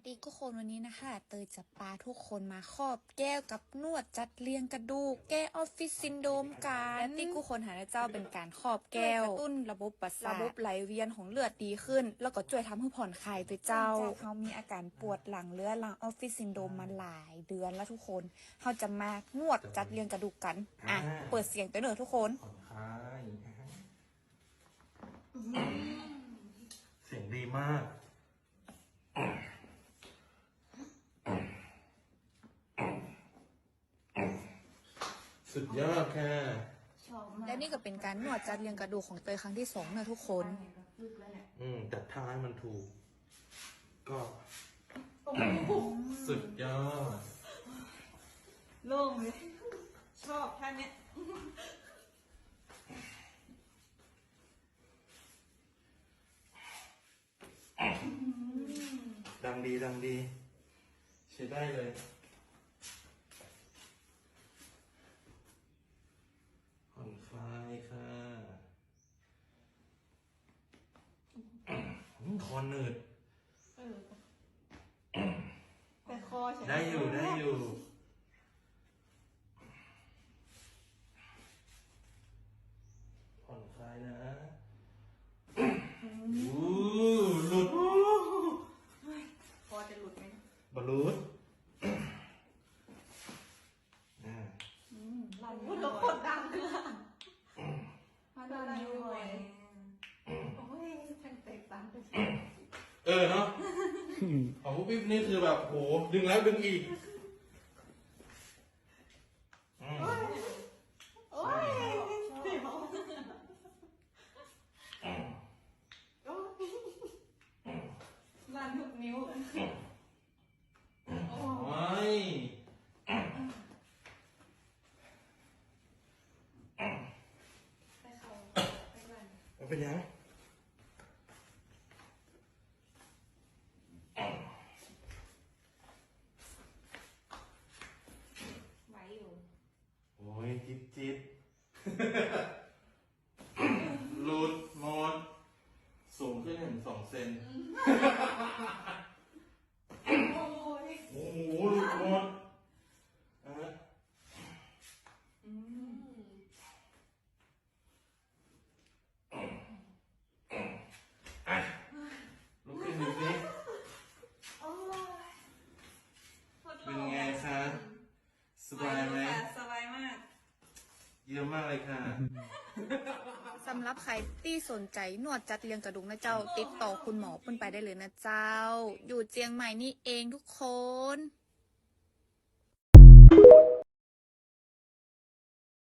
สดีทุกคนวันนี้นะคะ เตยจะพาทุกคนมาครอบแก้วกับนวดจัดเรียงกระดูก แก้ออฟฟิศซินโดรมกันและที่ทุกคนหาได้เจ้าเป็นการครอบแก้วกระตุ้นระบบประสาทระบบไหลเวียนของเลือดดีขึ้น แล้วก็ช่วยทำให้ผ่อนคลายตัวเจ้าเขามีอาการปวดหลังเรื้อรังออฟฟิศซินโดรมมาหลายเดือนแล้วทุกคนเขาจะมานวดจัดเรียงกระดูกกันอะเปิดเสียงตัวเนอะทุกคนผ่อนคลายเสียงดีมาก สุดยอดค่ะและนี่ก็เป็นการนวดจัดเรียงกระดูกของเตยครั้งที่สองนะทุกคนอืมจัดท่าให้มันถูก ก็สุดยอด โล่งเลย ชอบท่าเนี้ยดังดีดังดี ใช้ได้เลย ผ่อนคลายค่ะอืม คอหนืดแต่คอฉัน ได้อยู่ได้อยู่ ผ่อนคลายนะอู้หลุด คอจะหลุดไหม บอลลูนอ่า ลั่นพูดแล้วโคตรดังเลยมาดันอยู่บ่อยโอ้ยช่างเตะตันไป เออเนาะของพวกพี่นี่คือแบบโหดึงแล้วดึงอีกอืมโอ้ยเดี๋ยวโอ้ยลั่นทุกนิ้วโอ้ยไปเขาไปลั่นมันเป็นยังไหวอยู่ โอ้ยจิ๊บจิ๊บหลุดหมดสูงขึ้นถึงสองเซนโอ้ยโอ้โหหลุดหมดอะฮะอืมอะลุกขึ้นดูสิโอ้ยเป็นไงคะสบายไหมสบายมาก เยอะมากเลยค่ะ สำหรับใครที่สนใจนวดจัดเรียงกระดูกนะเจ้า ติดต่อคุณหมอเพิ่นไปได้เลยนะเจ้า อยู่เจียงใหม่นี่เองทุกคน